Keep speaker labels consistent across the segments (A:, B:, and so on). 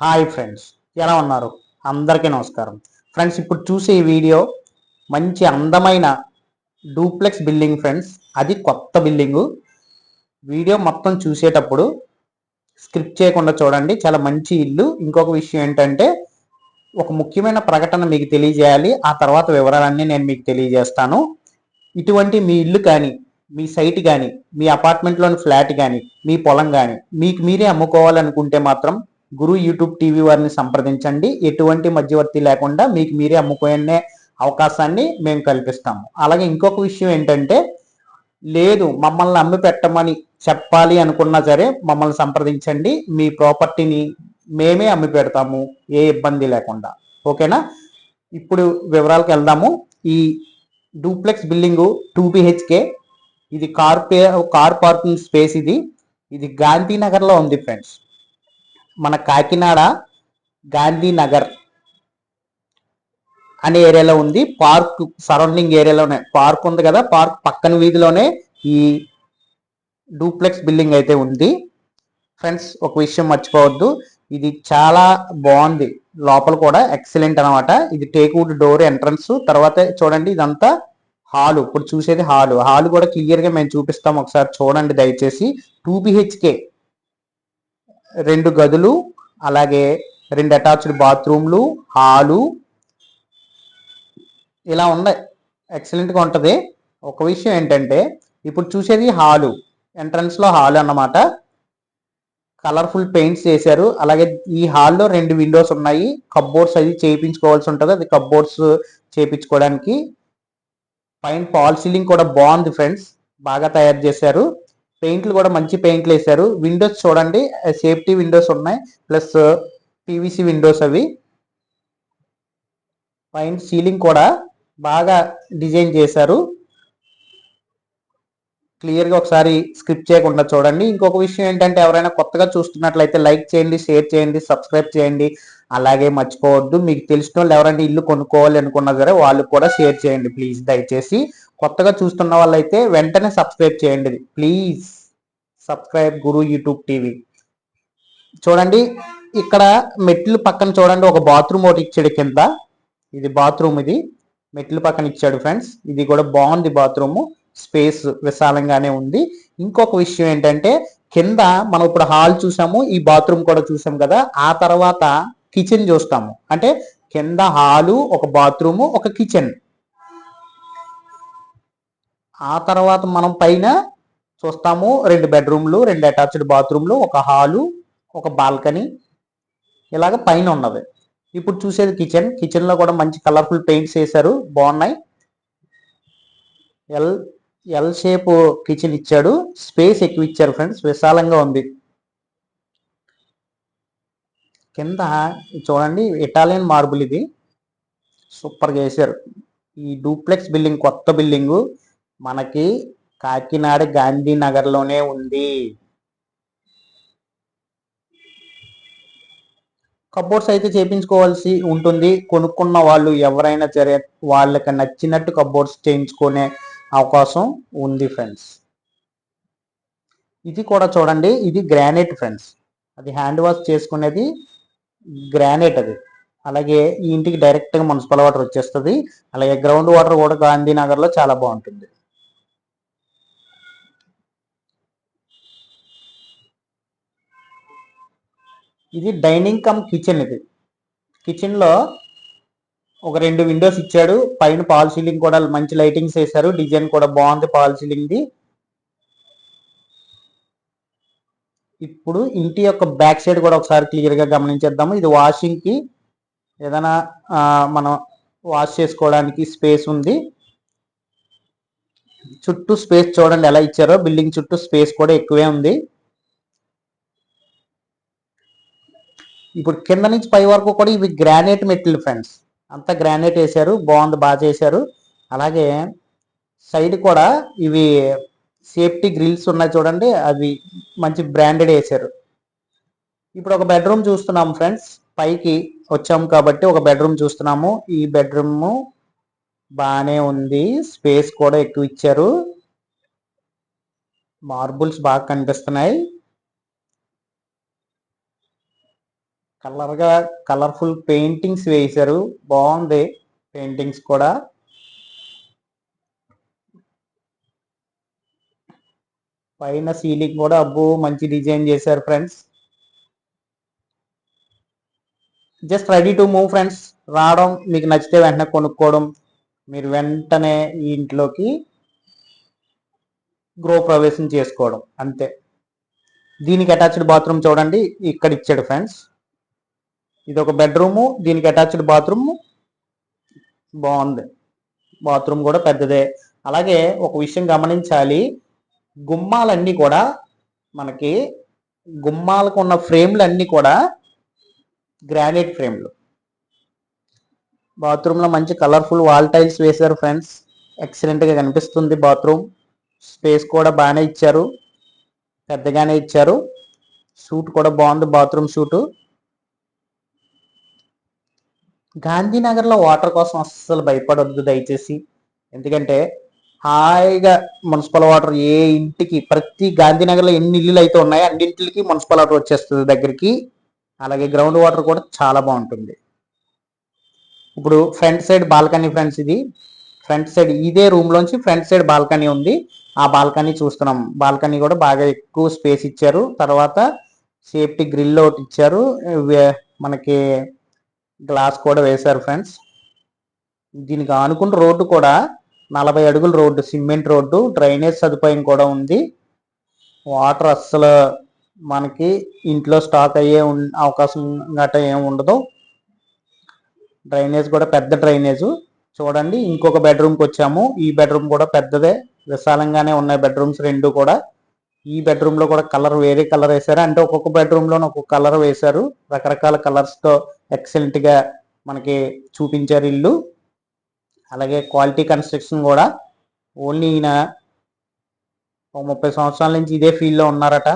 A: Hi friends ఎలా ఉన్నారు? అందరికీ నమస్కారం. ఫ్రెండ్స్ ఇప్పుడు చూసే ఈ వీడియో మంచి అందమైన డూప్లెక్స్ బిల్డింగ్ ఫ్రెండ్స్. అది కొత్త బిల్డింగు. వీడియో మొత్తం చూసేటప్పుడు స్క్రిప్ట్ చేయకుండా చూడండి. చాలా మంచి ఇల్లు. ఇంకొక విషయం ఏంటంటే ఒక ముఖ్యమైన ప్రకటన మీకు తెలియజేయాలి. ఆ తర్వాత వివరాలన్నీ నేను మీకు తెలియజేస్తాను. ఇటువంటి మీ ఇల్లు కానీ మీ సైట్ కానీ మీ అపార్ట్మెంట్లోని ఫ్లాట్ కానీ మీ పొలం కానీ మీకు మీరే అమ్ముకోవాలనుకుంటే మాత్రం గురు యూట్యూబ్ టీవీ వారిని సంప్రదించండి. ఎటువంటి మధ్యవర్తి లేకుండా మీకు మీరే అమ్ముకునే అవకాశాన్ని మేము కల్పిస్తాము. అలాగే ఇంకొక విషయం ఏంటంటే లేదు మమ్మల్ని అమ్మి పెట్టమని చెప్పాలి అనుకున్నా సరే మమ్మల్ని సంప్రదించండి. మీ ప్రాపర్టీని మేమే అమ్మి పెడతాము ఏ ఇబ్బంది లేకుండా. ఓకేనా? ఇప్పుడు వివరాలకు వెళ్దాము. ఈ డూప్లెక్స్ బిల్డింగు టూ బిహెచ్కే ఇది కార్ పే కార్ పార్కింగ్ స్పేస్ ఇది. ఇది గాంధీనగర్లో ఉంది ఫ్రెండ్స్. మన కాకినాడ గాంధీనగర్ అనే ఏరియాలో ఉంది. పార్క్ సరౌండింగ్ ఏరియాలోనే. పార్క్ ఉంది కదా. పార్క్ పక్కన వీధిలోనే ఈ డూప్లెక్స్ బిల్డింగ్ అయితే ఉంది. ఫ్రెండ్స్ ఒక విషయం మర్చిపోవద్దు. ఇది చాలా బాగుంది. లోపల కూడా ఎక్సలెంట్ అనమాట ఇది టేక్వుడ్ డోర్ ఎంట్రన్స్. తర్వాత చూడండి ఇదంతా హాల్. ఇప్పుడు చూసేది హాల్. హాల్ కూడా క్లియర్గా మేము చూపిస్తాం. ఒకసారి చూడండి దయచేసి. టూ బిహెచ్కే రెండు గదులు అలాగే రెండు అటాచ్డ్ బాత్రూమ్లు హాలు. ఇలా ఉన్నాయి. ఎక్సలెంట్గా ఉంటుంది. ఒక విషయం ఏంటంటే ఇప్పుడు చూసేది హాలు. ఎంట్రన్స్లో హాల్ అన్నమాట. కలర్ఫుల్ పెయింట్స్ చేశారు. అలాగే ఈ హాల్లో రెండు విండోస్ ఉన్నాయి. కబ్బోర్డ్స్ అది చేయించుకోవాల్సి ఉంటుంది. అది కబ్బోర్డ్స్ చేయించుకోవడానికి. పైన పాల్ సీలింగ్ కూడా బాగుంది ఫ్రెండ్స్. బాగా తయారు చేశారు. పెయింట్లు కూడా మంచి పెయింట్లు వేశారు. విండోస్ చూడండి. సేఫ్టీ విండోస్ ఉన్నాయి. ప్లస్ పీవీసీ విండోస్ అవి. పైన సీలింగ్ కూడా బాగా డిజైన్ చేశారు. క్లియర్గా ఒకసారి స్క్రిప్ట్ చేయకుండా చూడండి. ఇంకొక విషయం ఏంటంటే ఎవరైనా కొత్తగా చూస్తున్నట్లయితే లైక్ చేయండి షేర్ చేయండి సబ్స్క్రైబ్ చేయండి. అలాగే మర్చిపోవద్దు. మీకు తెలిసిన వాళ్ళు ఎవరైనా ఇల్లు కొనుక్కోవాలి అనుకున్నా సరే వాళ్ళు కూడా షేర్ చేయండి ప్లీజ్. దయచేసి కొత్తగా చూస్తున్న వాళ్ళైతే వెంటనే సబ్స్క్రైబ్ చేయండి. Please subscribe Guru YouTube TV. చూడండి ఇక్కడ మెట్లు పక్కన చూడండి ఒక బాత్రూమ్ ఒకటి ఇచ్చాడు కింద. ఇది బాత్రూమ్ ఇది. మెట్లు పక్కన ఇచ్చాడు ఫ్రెండ్స్. ఇది కూడా బాగుంది బాత్రూమ్. స్పేస్ విశాలంగానే ఉంది. ఇంకొక విషయం ఏంటంటే కింద మనం ఇప్పుడు హాల్ చూసాము ఈ బాత్రూమ్ కూడా చూసాం కదా. ఆ తర్వాత కిచెన్ చూస్తాము. అంటే కింద హాలు ఒక బాత్రూము ఒక కిచెన్ ఆ తర్వాత మనం పైన చూస్తాము రెండు బెడ్రూమ్లు రెండు అటాచ్డ్ బాత్రూమ్లు ఒక హాలు ఒక బాల్కనీ ఇలాగ పైన ఉన్నది. ఇప్పుడు చూసేది కిచెన్ కిచెన్లో కూడా మంచి కలర్ఫుల్ పెయింట్స్ వేశారు. బాగున్నాయి. ఎల్ ఎల్ షేప్ కిచెన్ ఇచ్చాడు. స్పేస్ ఎక్కువ ఇచ్చారు ఫ్రెండ్స్ విశాలంగా ఉంది. కింద చూడండి ఇటాలియన్ మార్బుల్ ఇది. సూపర్ చేశారు ఈ డూప్లెక్స్ బిల్డింగ్ కొత్త బిల్డింగు మనకి కాకినాడ గాంధీనగర్లోనే ఉంది. కబోర్డ్స్ అయితే చేయించుకోవాల్సి ఉంటుంది. కొనుక్కున్న వాళ్ళు ఎవరైనా సరే వాళ్ళకి నచ్చినట్టు కబోర్డ్స్ చేయించుకునే అవకాశం ఉంది ఫ్రెండ్స్ ఇది కూడా చూడండి. ఇది గ్రానైట్ ఫ్రెండ్స్ అది హ్యాండ్ వాష్ చేసుకునేది గ్రానైట్ అది. అలాగే ఈ ఇంటికి డైరెక్ట్గా మున్సిపల్ వాటర్ వచ్చేస్తుంది. అలాగే గ్రౌండ్ వాటర్ కూడా గాంధీనగర్లో చాలా బాగుంటుంది. ఇది డైనింగ్ కమ్ కిచెన్ ఇది. కిచెన్లో ఒక రెండు విండోస్ ఇచ్చాడు. పైన పాల్ సీలింగ్ కూడా మంచి లైటింగ్స్ వేశారు. డిజైన్ కూడా బాగుంది పాల్ సీలింగ్ ఇప్పుడు ఇంటి యొక్క బ్యాక్ సైడ్ కూడా ఒకసారి క్లియర్గా గమనించేద్దాము. ఇది వాషింగ్కి ఏదైనా మనం వాష్ చేసుకోవడానికి స్పేస్ ఉంది. చుట్టూ స్పేస్ చూడండి ఎలా ఇచ్చారో. బిల్డింగ్ చుట్టూ స్పేస్ కూడా ఎక్కువే ఉంది. ఇప్పుడు కింద నుంచి పై వరకు కూడా ఇవి గ్రానైట్ మెటీరియల్ ఫ్రెండ్స్ అంతా గ్రానైట్ వేశారు బాగుంది బాగా చేశారు. అలాగే సైడ్ కూడా ఇవి సేఫ్టీ గ్రిల్స్ ఉన్నాయి చూడండి అవి మంచి బ్రాండెడ్ వేశారు. ఇప్పుడు ఒక బెడ్రూమ్ చూస్తున్నాం ఫ్రెండ్స్ పైకి వచ్చాము కాబట్టి ఒక బెడ్రూమ్ చూస్తున్నాము. ఈ బెడ్రూమ్ బాగానే ఉంది స్పేస్ కూడా ఎక్కువ ఇచ్చారు. మార్బుల్స్ బాగా కనిపిస్తున్నాయి. కలర్గా కలర్ఫుల్ పెయింటింగ్స్ వేశారు బాగుంది పెయింటింగ్స్ కూడా. పైన సీలింగ్ కూడా అబ్బో మంచి డిజైన్ చేశారు friends. Just ready to move friends. రావడం మీకు నచ్చితే వెంటనే కొనుక్కోవడం. మీరు వెంటనే ఈ ఇంట్లోకి గృహ ప్రవేశం చేసుకోవడం. అంతే. దీనికి అటాచ్డ్ బాత్రూమ్ చూడండి. ఇక్కడ ఇచ్చాడు ఫ్రెండ్స్. ఇది ఒక బెడ్రూము. దీనికి అటాచ్డ్ బాత్రూమ్. బాగుంది. బాత్రూమ్ కూడా పెద్దదే. అలాగే ఒక విషయం గమనించాలి. గుమ్మాలన్నీ కూడా మనకి గుమ్మాలకు ఉన్న ఫ్రేమ్లు అన్నీ కూడా గ్రానైట్ ఫ్రేమ్లు. బాత్రూంలో మంచి కలర్ఫుల్ వాల్ టైల్స్ వేశారు ఫ్రెండ్స్. ఎక్సలెంట్గా కనిపిస్తుంది బాత్రూమ్. స్పేస్ కూడా బాగానే ఇచ్చారు. పెద్దగానే ఇచ్చారు. సూట్ కూడా బాగుంది బాత్రూమ్ షూటు గాంధీనగర్లో వాటర్ కోసం అస్సలు భయపడొద్దు దయచేసి. ఎందుకంటే హాయిగా మున్సిపల్ వాటర్ ఏ ఇంటికి ప్రతి గాంధీనగర్లో ఎన్ని ఇల్లులు అయితే ఉన్నాయో అన్నింటికి మున్సిపల్ వాటర్ వచ్చేస్తుంది దగ్గరికి. అలాగే గ్రౌండ్ వాటర్ కూడా చాలా బాగుంటుంది. ఇప్పుడు ఫ్రంట్ సైడ్ బాల్కనీ ఫ్రెండ్స్ ఇది. ఫ్రంట్ సైడ్ ఇదే రూమ్లోంచి ఫ్రంట్ సైడ్ బాల్కనీ ఉంది. ఆ బాల్కనీ చూస్తున్నాం. బాల్కనీ కూడా బాగా ఎక్కువ స్పేస్ ఇచ్చారు. తర్వాత సేఫ్టీ గ్రిల్ ఒకటి ఇచ్చారు. మనకి గ్లాస్ కూడా వేశారు ఫ్రెండ్స్. దీనికి ఆనుకున్న రోడ్డు కూడా నలభై అడుగుల రోడ్డు సిమెంట్ రోడ్డు డ్రైనేజ్ సదుపాయం కూడా ఉంది. వాటర్ అస్సలు మనకి ఇంట్లో స్టాక్ అయ్యే అవకాశం గట్రా ఏమి ఉండదు. డ్రైనేజ్ కూడా పెద్ద డ్రైనేజ్. చూడండి ఇంకొక బెడ్రూమ్కి వచ్చాము. ఈ బెడ్రూమ్ కూడా పెద్దదే. విశాలంగానే ఉన్నాయి బెడ్రూమ్స్ రెండు కూడా. ఈ బెడ్రూమ్లో కూడా కలర్ వేరే కలర్ వేశారు. అంటే ఒక్కొక్క బెడ్రూమ్లో ఒక్కొక్క కలర్ వేశారు. రకరకాల కలర్స్తో ఎక్సలెంట్గా మనకి చూపించారు ఇల్లు. అలాగే క్వాలిటీ కన్స్ట్రక్షన్ కూడా ఓన్లీ ఈయన ఒక ముప్పై సంవత్సరాల నుంచి ఇదే ఫీల్డ్లో ఉన్నారట.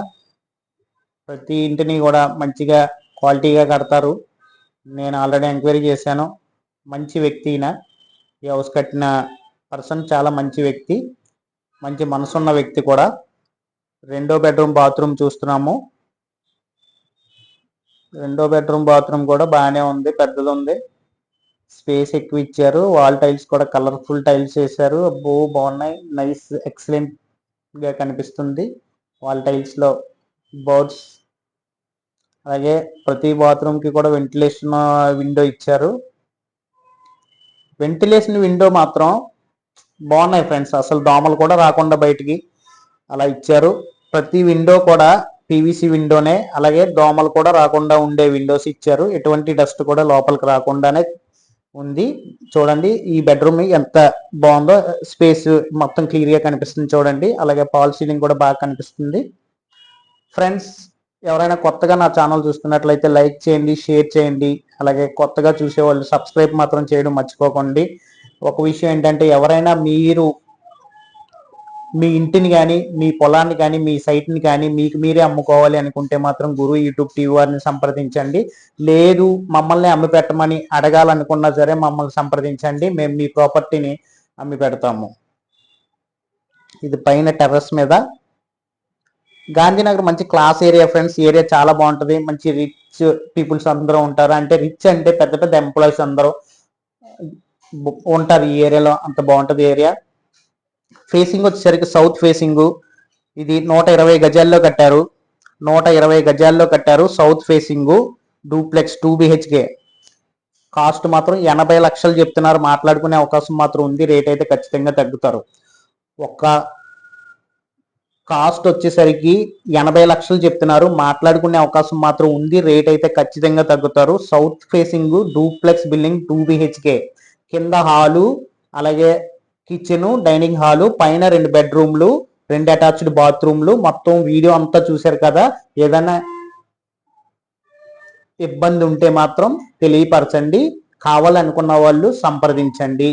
A: ప్రతి ఇంటిని కూడా మంచిగా క్వాలిటీగా కడతారు. నేను ఆల్రెడీ ఎంక్వైరీ చేశాను. మంచి వ్యక్తి ఈయన. ఈ హౌస్ కట్టిన పర్సన్ చాలా మంచి వ్యక్తి. మంచి మనసున్న వ్యక్తి కూడా. రెండో బెడ్రూమ్ బాత్రూమ్ చూస్తున్నాము. రెండో బెడ్రూమ్ బాత్రూమ్ కూడా బాగానే ఉంది పెద్దది ఉంది. స్పేస్ ఎక్కువ ఇచ్చారు. వాల్ టైల్స్ కూడా కలర్ఫుల్ టైల్స్ వేశారు. అబ్బో బాగున్నాయి. నైస్ ఎక్సలెంట్గా కనిపిస్తుంది వాల్ టైల్స్లో. బర్డ్స్. అలాగే ప్రతి బాత్రూమ్కి కూడా వెంటిలేషన్ విండో ఇచ్చారు. వెంటిలేషన్ విండో మాత్రం బాగున్నాయి ఫ్రెండ్స్. అసలు దోమలు కూడా రాకుండా బయటికి అలా ఇచ్చారు. ప్రతి విండో కూడా పీవీసీ విండోనే. అలాగే దోమలు కూడా రాకుండా ఉండే విండోస్ ఇచ్చారు. ఎటువంటి డస్ట్ కూడా లోపలికి రాకుండానే ఉంది. చూడండి ఈ బెడ్రూమ్ ఎంత బాగుందో స్పేస్ మొత్తం క్లియర్గా కనిపిస్తుంది చూడండి. అలాగే పాల్ సీలింగ్ కూడా బాగా కనిపిస్తుంది. ఫ్రెండ్స్ ఎవరైనా కొత్తగా నా ఛానల్ చూస్తున్నట్లయితే లైక్ చేయండి షేర్ చేయండి. అలాగే కొత్తగా చూసేవాళ్ళు సబ్స్క్రైబ్ మాత్రం చేయడం మర్చిపోకండి. ఒక విషయం ఏంటంటే ఎవరైనా మీరు మీ ఇంటిని కానీ మీ పొలాన్ని కానీ మీ సైట్ని కానీ మీకు మీరే అమ్ముకోవాలి అనుకుంటే మాత్రం గురు యూట్యూబ్ టీవీ వారిని సంప్రదించండి. లేదు మమ్మల్ని అమ్మి పెట్టమని అడగాలనుకున్నా సరే మమ్మల్ని సంప్రదించండి. మేము మీ ప్రాపర్టీని అమ్మి పెడతాము ఇది పైన టెర్రస్ మీద. గాంధీనగర్ మంచి క్లాస్ ఏరియా ఫ్రెండ్స్. ఏరియా చాలా బాగుంటుంది. మంచి రిచ్ పీపుల్స్ అందరూ ఉంటారు. అంటే రిచ్ అంటే పెద్ద పెద్ద ఎంప్లాయీస్ అందరూ ఉంటారు ఈ ఏరియాలో. అంత బాగుంటుంది ఏరియా. ఫేసింగ్ వచ్చేసరికి సౌత్ ఫేసింగ్ ఇది నూట ఇరవై గజాల్లో కట్టారు. నూట ఇరవై గజాల్లో కట్టారు south facing duplex two BHK cost మాత్రం ఎనభై లక్షలు చెప్తున్నారు. మాట్లాడుకునే అవకాశం మాత్రం ఉంది. రేట్ అయితే ఖచ్చితంగా తగ్గుతారు. ఒక్క కాస్ట్ వచ్చేసరికి ఎనభై లక్షలు చెప్తున్నారు. మాట్లాడుకునే అవకాశం మాత్రం ఉంది. రేట్ అయితే ఖచ్చితంగా తగ్గుతారు. South facing duplex building two BHK కింద హాలు అలాగే కిచెన్ డైనింగ్ హాలు పైన రెండు బెడ్రూమ్లు రెండు అటాచ్డ్ బాత్రూమ్లు. మొత్తం వీడియో అంతా చూశారు కదా. ఏదైనా ఇబ్బంది ఉంటే మాత్రం తెలియపరచండి. కావాలనుకున్న వాళ్ళు సంప్రదించండి.